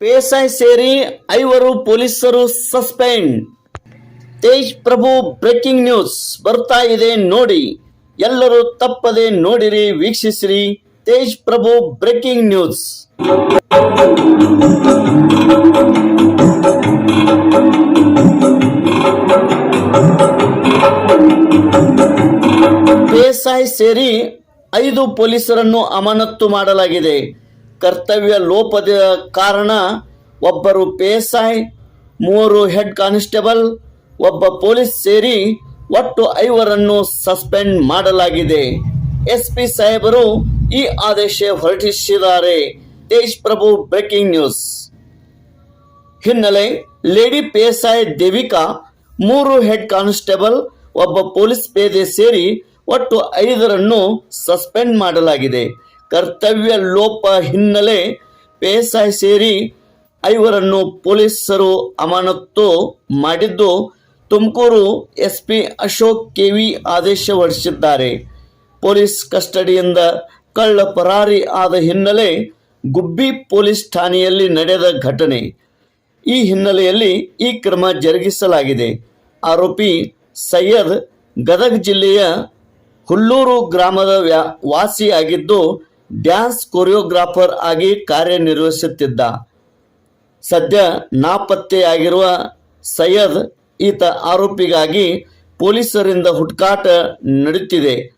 ಪೇಸಾಯ್ ಸೇರಿ ಐವರು ಪೊಲೀಸರು suspend. Tej Prabhu breaking news. ಬರ್ತಾ ಇದೆ ನೋಡಿ. ಎಲ್ಲರೂ ತಪ್ಪದೆ ನೋಡಿರಿ, ವೀಕ್ಷಿಸಿರಿ. Tej Prabhu breaking news. PSI ಸೇರಿ ಐದು ಪೊಲೀಸರನ್ನು ಅಮಾನತ್ತು ಮಾಡಲಾಗಿದೆ. ಕರ್ತವ್ಯ ಲೋಪದ ಕಾರಣ ಒಬ್ಬರು ಪೇಸಾಯ್ ಮೂವರು ಹೆಡ್ ಕಾನ್ಸ್ಟೇಬಲ್, ಒಬ್ಬ ಪೊಲೀಸ್ ಸೇರಿ ಒಟ್ಟು ಐವರನ್ನು ಸಸ್ಪೆಂಡ್ ಮಾಡಲಾಗಿದೆ. ಎಸ್ಪಿ ಸಾಹೇಬರು ಈ ಆದೇಶ ಹೊರಡಿಸಿದ್ದಾರೆ ತೇಜ್ ಪ್ರಭು ಬ್ರೇಕಿಂಗ್ ನ್ಯೂಸ್. ಹಿನ್ನೆಲೆ ಲೇಡಿ ಪೇಸಾಯ್ ದೇವಿಕಾ, ಮೂರು ಹೆಡ್ ಕಾನ್ಸ್ಟೇಬಲ್, ಒಬ್ಬ ಪೊಲೀಸ್ ಪೇದೆ ಸೇರಿ ಒಟ್ಟು ಐದರನ್ನು ಸಸ್ಪೆಂಡ್ ಮಾಡಲಾಗಿದೆ. ಕರ್ತವ್ಯ ಲೋಪ ಹಿನ್ನೆಲೆ ಬೇಸಾಯ ಸೇರಿ ಐವರನ್ನು ಪೊಲೀಸರು ಅಮಾನತ್ತು ಮಾಡಿದ್ದು ತುಮಕೂರು ಎಸ್ಪಿ ಅಶೋಕ್ ಕೆವಿ ಆದೇಶ ಹೊರಡಿಸಿದ್ದಾರೆ. ಪೊಲೀಸ್ ಕಸ್ಟಡಿಯಿಂದ ಕಳ್ಳ ಪರಾರಿ ಆದ ಹಿನ್ನೆಲೆ ಗುಬ್ಬಿ ಪೊಲೀಸ್ ಠಾಣೆಯಲ್ಲಿ ನಡೆದ ಘಟನೆ. ಈ ಹಿನ್ನೆಲೆಯಲ್ಲಿ ಈ ಕ್ರಮ ಜರುಗಿಸಲಾಗಿದೆ. ಆರೋಪಿ ಸೈಯದ್ ಗದಗ ಜಿಲ್ಲೆಯ ಹುಲ್ಲೂರು ಗ್ರಾಮದ ವ್ಯಾ ವಾಸಿಯಾಗಿದ್ದು ಡ್ಯಾನ್ಸ್ ಕೊರಿಯೋಗ್ರಾಫರ್ ಆಗಿ ಕಾರ್ಯನಿರ್ವಹಿಸುತ್ತಿದ್ದ ಸದ್ಯ ನಾಪತ್ತೆಯಾಗಿರುವ ಸೈಯದ್ ಈತ ಆರೋಪಿಗಾಗಿ ಪೊಲೀಸರಿಂದ ಹುಡುಕಾಟ ನಡೆಯುತ್ತಿದೆ.